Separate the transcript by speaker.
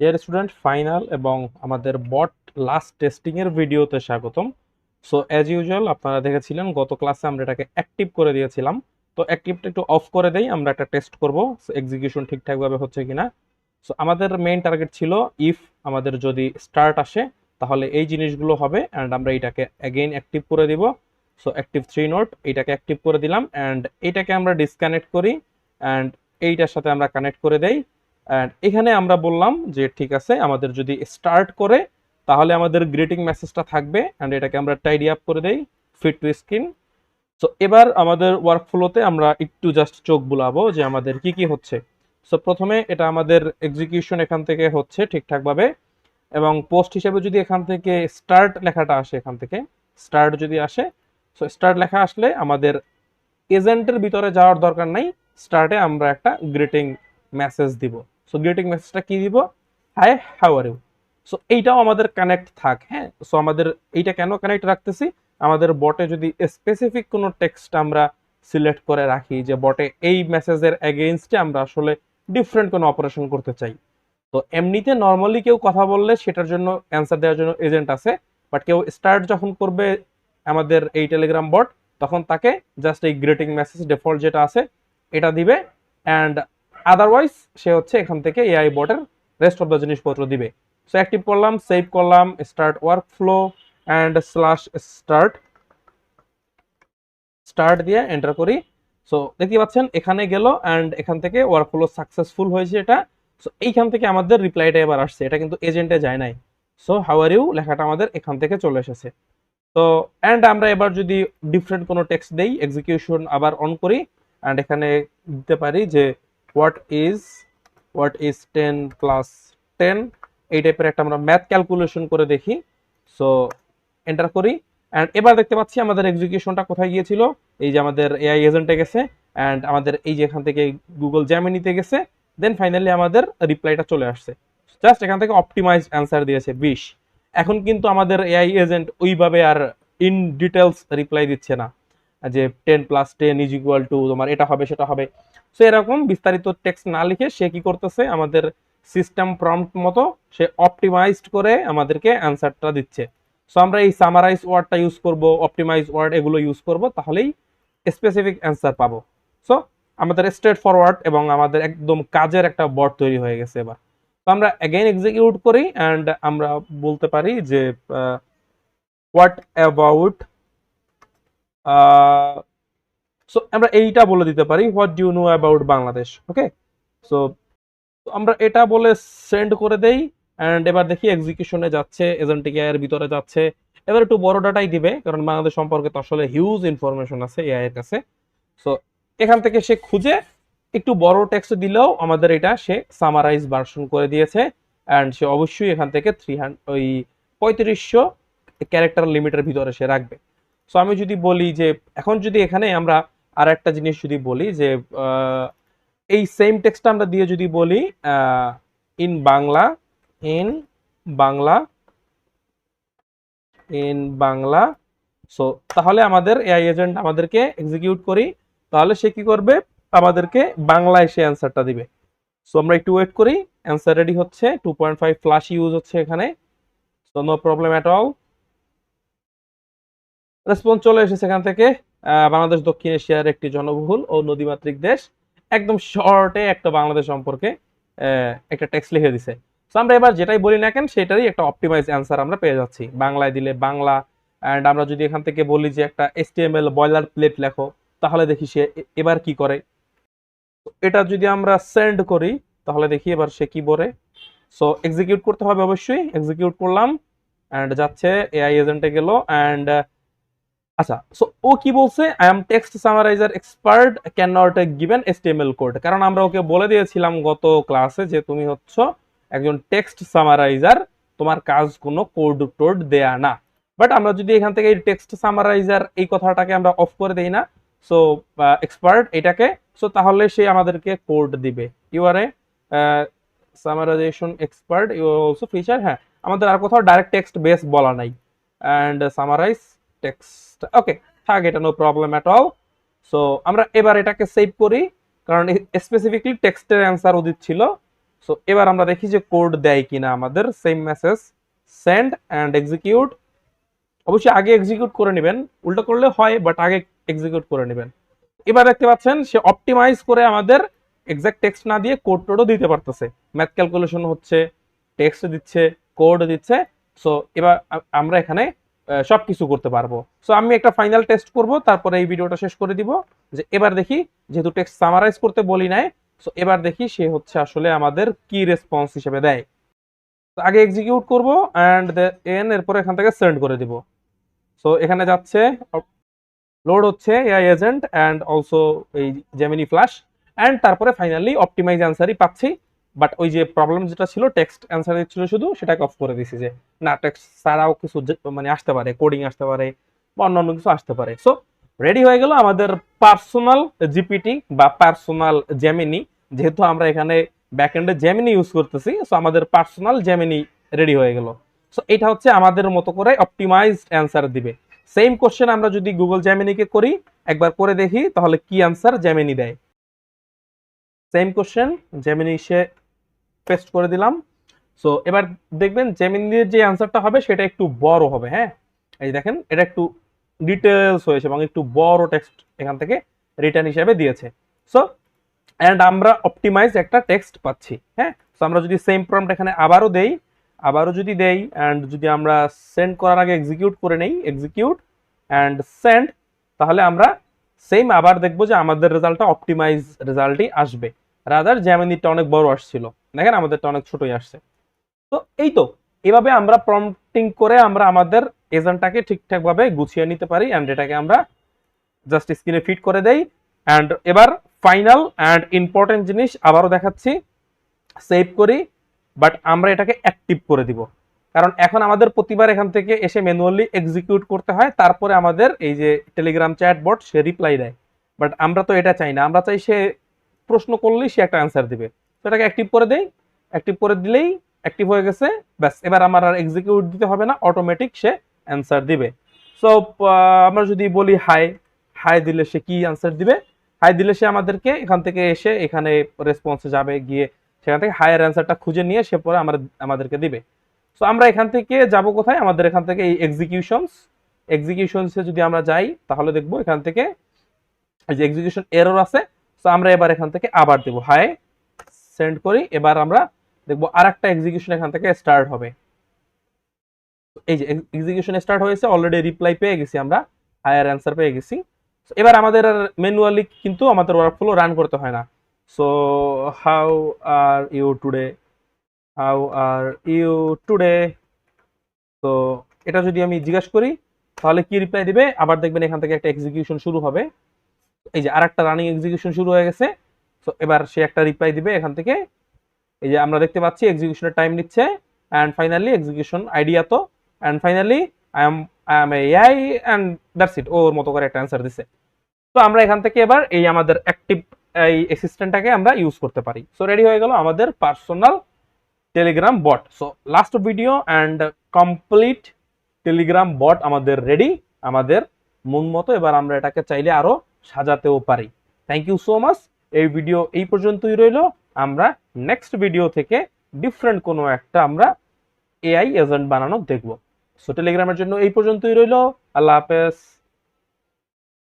Speaker 1: Dear student final এবং আমাদের বট last testing এর ভিডিওতে স্বাগতম। সো অ্যাজ ইউজুয়াল আপনারা দেখেছিলেন, গত ক্লাসে আমরা এটাকে অ্যাক্টিভ করে দিয়েছিলাম। তো অ্যাক্টিভটা একটু অফ করে দেই, আমরা একটা টেস্ট করব। এক্সিকিউশন ঠিকঠাকভাবে হচ্ছে কিনা। সো আমাদের মেইন টার্গেট ছিল ইফ আমাদের যদি স্টার্ট আসে, তাহলে এই জিনিসগুলো হবে অ্যান্ড আমরা এটাকে অ্যাগেইন অ্যাক্টিভ করে দিব। সো অ্যাক্টিভ থ্রি নোট এইটাকে অ্যাক্টিভ করে দিলাম অ্যান্ড এইটাকে আমরা ডিসকানেক্ট করি অ্যান্ড এইটার সাথে আমরা কানেক্ট করে দেই। অ্যান্ড এখানে আমরা বললাম যে, ঠিক আছে, আমাদের যদি স্টার্ট করে, তাহলে আমাদের গ্রিটিং মেসেজটা থাকবে অ্যান্ড এটাকে আমরা টাইডি আপ করে দেই ফিট টু স্ক্রিন সো এবার আমাদের ওয়ার্কফ্লোতে আমরা একটু জাস্ট চোখ বুলাবো যে আমাদের কি কি হচ্ছে। সো প্রথমে এটা আমাদের এক্সিকিউশন এখান থেকে হচ্ছে ঠিকঠাকভাবে, এবং পোস্ট হিসেবে যদি এখান থেকে স্টার্ট লেখাটা আসে, এখান থেকে স্টার্ট যদি আসে সো স্টার্ট লেখা আসলে আমাদের এজেন্টের ভিতরে যাওয়ার দরকার নাই স্টার্টে আমরা একটা গ্রিটিং মেসেজ দিব। সো গ্রিটিং মেসেজটা কি দিব? Hi how are you so এইটাও আমাদের কানেক্ট থাক হ্যাঁ? সো আমাদের এইটা কেন কানেক্ট রাখতেছি? আমাদের বটে যদি স্পেসিফিক কোনো টেক্সট আমরা সিলেক্ট করে রাখি যে বটে এই মেসেজের এগেইনস্টে আমরা আসলে ডিফারেন্ট কোনো অপারেশন করতে চাই। তো এমনিতে নর্মালি কেউ কথা বললে সেটার জন্য অ্যান্সার দেওয়ার জন্য এজেন্ট আছে বাট কেউ স্টার্ট যখন করবে আমাদের এই টেলিগ্রাম বট তখন তাকে জাস্ট এই গ্রিটিং মেসেজ ডিফল্ট যেটা আছে, এটা দিবে অ্যান্ড আদারওয়াইজ সে হচ্ছে এখান থেকে এআই বটের রেস্ট অফ দ্য জিনিসপত্র দিবে। সো অ্যাক্টিভ করলাম সেভ করলাম start workflow and slash start start দিয়ে এন্টার করি। সো দেখতে পাচ্ছেন, এখানে গেল অ্যান্ড এখান থেকে ওয়ার্ক ফ্লো সাকসেসফুল হয়েছে এটা। সো এইখান থেকে আমাদের রিপ্লাইটা এবার আসছে। এটা কিন্তু এজেন্টে যায় নাই। সো হাওয়ার ইউ লেখাটা আমাদের এখান থেকে চলে এসেছে। তো অ্যান্ড আমরা এবার যদি ডিফারেন্ট কোনো টেক্সট দেই এক্সিকিউশন আবার অন করি। অ্যান্ড এখানে দিতে পারি যে what is what is ten plus ten এই টাইপের একটা আমরা ম্যাথ ক্যালকুলেশন করে দেখি। সো এন্টার করি। অ্যান্ড এবার দেখতে পাচ্ছি আমাদের এক্সিকিউশনটা কোথায় গিয়েছিল? এই যে আমাদের এআই এজেন্টে গেছে অ্যান্ড আমাদের এই যে এখান থেকে গুগল জ্যামিনিতে গেছে। দেন ফাইনালি আমাদের রিপ্লাইটা চলে আসছে। জাস্ট এখান থেকে অপটিমাইজ অ্যান্সার দিয়েছে বিশ এখন কিন্তু আমাদের এআই এজেন্ট ওইভাবে আর ইন ডিটেলস রিপ্লাই দিচ্ছে না। যে ten plus ten is equal to তোমার এটা হবে, সেটা হবে। সো এরকম বিস্তারিত টেক্সট না লিখে সে কি করতেছে? আমাদের সিস্টেম প্রম্পট মতো সে অপটিমাইজড করে আমাদেরকে অ্যান্সারটা দিচ্ছে। সো আমরা এই সামারাইজ ওয়ার্ডটা ইউজ করব অপটিমাইজ ওয়ার্ড এগুলো ইউজ করব, তাহলেই স্পেসিফিক অ্যান্সার পাবো। সো আমাদের স্ট্রেট ফরওয়ার্ড এবং আমাদের একদম কাজের একটা বট তৈরি হয়ে গেছে এবার। তো আমরা অ্যাগেইন এক্সিকিউট করি অ্যান্ড আমরা বলতে পারি যে হোয়াট অ্যাবাউট সো আমরা এইটা বলে দিতে পারি what do know about Bangladesh okay so আমরা এটা বলে সেন্ড করে দেই অ্যান্ড এবার দেখি এক্সিকিউশনে যাচ্ছে এজেন্টিক এর ভিতরে যাচ্ছে। এবার একটু বড় ডাটাই দিবে, কারণ বাংলাদেশ সম্পর্কে তো আসলে হিউজ ইনফরমেশন আছে এআই এর কাছে। সো এখান থেকে সে খুঁজে একটু বড় টেক্সট দিলেও আমাদের এটা সে সামারাইজ ভার্সন করে দিয়েছে অ্যান্ড সে অবশ্যই এখান থেকে থ্রি ওই পঁয়ত্রিশশো ক্যারেক্টার লিমিটের ভিতরে সে রাখবে। সো আমি যদি বলি যে, এখন যদি এখানে আমরা আর একটা জিনিস যদি বলি যে এই সেম টেক্সটটা আমরা দিয়ে যদি বলি in Bangla in Bangla in Bangla so তাহলে আমাদের এআই এজেন্ট আমাদেরকে এক্সিকিউট করি, তাহলে সে কি করবে? আমাদেরকে বাংলায় সে অ্যান্সারটা দিবে। সো আমরা একটু ওয়েট করি অ্যান্সার রেডি হচ্ছে two point five flash use হচ্ছে এখানে so no problem at all response চলে এসেছে এখান থেকে। বাংলাদেশ, দক্ষিণ এশিয়ার একটি জনবহুল ও নদীমাতৃক দেশ। একদম শর্টে একটা বাংলাদেশ সম্পর্কে একটা টেক্সট লিখে দিছে। তো আমরা এবার যেটাই বলি না কেন, সেটারই একটা অপটিমাইজ অ্যান্সার আমরা পেয়ে যাচ্ছি। বাংলায় দিলে বাংলা অ্যান্ড আমরা যদি এখান থেকে বলি যে একটা এসটিএমএল বয়লার প্লেট লেখো, তাহলে দেখি সে এবার কি করে। এটা যদি আমরা সেন্ড করি, তাহলে দেখি এবার সে কি বলে। সো এক্সিকিউট করতে হবে অবশ্যই। এক্সিকিউট করলাম অ্যান্ড যাচ্ছে এআই এজেন্টে গেল অ্যান্ড আচ্ছা সো ও কি বলছে? I am text summariser expert can not given HTML code কারণ আমরা ওকে বলে দিয়েছিলাম গত ক্লাসে যে তুমি হচ্ছ একজন টেক্সট সামারাইজার তোমার কাজ কোনো কোড টোড দেয়া না। বাট আমরা যদি এখান থেকে এই টেক্সট সামারাইজার এই কথাটাকে আমরা অফ করে দেই না সো এক্সপার্ট এটাকে সো তাহলে সে আমাদেরকে কোড দিবে। You are a summarisation expert you also feature হ্যাঁ আমাদের আর কোথাও ডাইরেক্ট টেক্সট বেস বলা নাই। অ্যান্ড সামারাইজ টেক্সট ওকে থাক এটা no problem at all so আমরা এবার এটাকে সেভ করি, কারণ স্পেসিফিকলি টেক্সটের অ্যান্সার উদিত ছিল। সো এবার আমরা দেখি যে কোড দেয় কিনা আমাদের। Same message send and execute অবশ্যই আগে এক্সিকিউট করে নেবেন। উল্টো করলে হয় বাট আগে এক্সিকিউট করে নেবেন। এবার দেখতে পাচ্ছেন, সে অপটিমাইজ করে আমাদের এক্সাক্ট টেক্সট না দিয়ে কোড টোডও দিতে পারতেছে। ম্যাথ ক্যালকুলেশন হচ্ছে টেক্সট দিচ্ছে কোড দিচ্ছে। সো এবার আমরা এখানে আহ, সবকিছু করতে পারব। সো আমি একটা ফাইনাল টেস্ট করব তারপরে এই ভিডিওটা শেষ করে দিব। যে এবার দেখি যেহেতু টেক্সট সামারাইজ করতে বলি নাই সো এবার দেখি সে হচ্ছে আসলে আমাদের কি রেসপন্স হিসেবে দেয়। আগে এক্সিকিউট করব অ্যান্ড এন এরপর এখান থেকে সেন্ড করে দিব। সো এখানে যাচ্ছে লোড হচ্ছে এআই এজেন্ট অ্যান্ড অলসো এই জেমিনি ফ্ল্যাশ অ্যান্ড তারপরে ফাইনালি অপটিমাইজ অ্যান্সারই পাচ্ছি। বাট ওই যে প্রবলেম যেটা ছিল টেক্সট অ্যান্সার ছিল শুধু সেটাকে অফ করে দিছি যে, না টেক্সট ছাড়াও কিছু মানে আসতে পারে কোডিং আসতে পারে, বা অন্যান্য কিছু আসতে পারে। সো রেডি হয়ে গেল আমাদের পার্সোনাল জিপিটি বা পার্সোনাল জেমিনি যেহেতু আমরা এখানে ব্যাকএন্ডে জেমিনি ইউজ করতেছি সো আমাদের পার্সোনাল জেমিনি রেডি হয়ে গেল। সো এটা হচ্ছে আমাদের মতো করে অপটিমাইজড অ্যান্সার দিবে। সেম কোশ্চেন আমরা যদি গুগল জেমিনিকে করি, একবার করে দেখি, তাহলে কি অ্যান্সার জেমিনি দেয়? সেম কোশ্চেন জেমিনি সে পেস্ট করে দিলাম। সো এবার দেখবেন জেমিনির যে অ্যান্সারটা হবে, সেটা একটু বড় হবে হ্যাঁ? এই দেখেন, এটা একটু ডিটেলস হয়েছে এবং একটু বড় টেক্সট এখান থেকে রিটার্ন হিসেবে দিয়েছে। সো অ্যান্ড আমরা অপটিমাইজ একটা টেক্সট পাচ্ছি হ্যাঁ? সো আমরা যদি সেম প্রম্পট এখানে আবারও দেই, আবারও যদি দেই অ্যান্ড যদি আমরা সেন্ড করার আগে এক্সিকিউট করে নেই এক্সিকিউট অ্যান্ড সেন্ড তাহলে আমরা সেম আবার দেখব যে আমাদের রেজাল্টটা অপটিমাইজ রেজাল্টই আসবে। রাদার জ্যামিনিটা অনেক বড় আসছিল। দেখেন, আমাদেরটা অনেক ছোটই আসছে। তো এই তো, এভাবে আমরা প্রম্পটিং করে আমরা আমাদের এজেন্টটাকে ঠিকঠাকভাবে গুছিয়ে নিতে পারি অ্যান্ড এটাকে আমরা জাস্ট স্ক্রিনে ফিট করে দেই। অ্যান্ড এবার ফাইনাল অ্যান্ড ইম্পর্টেন্ট জিনিস আবারও দেখাচ্ছি। সেভ করি বাট আমরা এটাকে অ্যাক্টিভ করে দিব। কারণ এখন আমাদের প্রতিবার এখান থেকে এসে ম্যানুয়ালি এক্সিকিউট করতে হয়, তারপরে আমাদের এই যে টেলিগ্রাম চ্যাটবট সে রিপ্লাই দেয়। বাট আমরা তো এটা চাই না, আমরা চাই সে প্রশ্ন করলেই সে একটা অ্যান্সার দিবে। তো এটাকে অ্যাক্টিভ করে দেই অ্যাক্টিভ করে দিলেই অ্যাক্টিভ হয়ে গেছে, ব্যাস। এবার আমার আর এক্সিকিউট দিতে হবে না অটোমেটিক সে অ্যান্সার দিবে। সো আমরা যদি বলি হাই হাই দিলে সে কি অ্যান্সার দিবে? হাই দিলে সে আমাদেরকে এখান থেকে এসে এখানে রেসপন্সে যাবে, গিয়ে সেখান থেকে হায়ার অ্যান্সারটা খুঁজে নিয়ে সে পরে আমার, আমাদেরকে দিবে। সো আমরা এখান থেকে যাব কোথায়? আমাদের এখান থেকে এই এক্সিকিউশনস এক্সিকিউশনসে যদি আমরা যাই, তাহলে দেখব এখান থেকে এই যে এক্সিকিউশন এরর আছে সো আমরা এবার এখান থেকে আবার দেব হাই সেন্ড করি। এবার আমরা দেখব আর একটা এক্সিকিউশন এখান থেকে স্টার্ট হবে। এই যে এক্সিকিউশন স্টার্ট হয়েছে অলরেডি রিপ্লাই পেয়ে গেছি আমরা হায়ার অ্যান্সার পেয়ে গেছি। এবার আমাদের আর ম্যানুয়ালি কিন্তু আমাদের ওয়ার্কফ্লো রান করতে হয় না। So how are you today how are you today তো এটা যদি আমি জিজ্ঞেস করি, তাহলে কি রিপ্লাই দিবে? আবার দেখবেন এখান থেকে একটা এক্সিকিউশন শুরু হবে। এই যে আর একটা রানিং এক্সিকিউশন শুরু হয়ে গেছে। তো এবার সে একটা রিপ্লাই দিবে এখান থেকে। এই যে আমরা দেখতে পাচ্ছি এক্সিকিউশনের টাইম নিচ্ছে অ্যান্ড ফাইনালি এক্সিকিউশন আইডিয়া তো। And finally I am I am AI and that's it ওর মতো করে একটা অ্যান্সার দিছে। তো আমরা এখান থেকে এবার এই আমাদের অ্যাক্টিভ এই অ্যাসিস্ট্যান্টটাকে আমরা ইউজ করতে পারি। সো রেডি হয়ে গেল আমাদের personal Telegram bot so last video and complete Telegram bot আমাদের রেডি আমাদের মন মতো। এবার আমরা এটাকে চাইলে আরও সাজাতেও পারি। থ্যাংক ইউ সো মাচ এই ভিডিও এই পর্যন্তই রইল। আমরা নেক্সট ভিডিও থেকে ডিফারেন্ট কোনো একটা আমরা এআই এজেন্ট বানানো দেখব। সো টেলিগ্রামের জন্য এই পর্যন্তই রইল। আল্লাহ হাফেজ।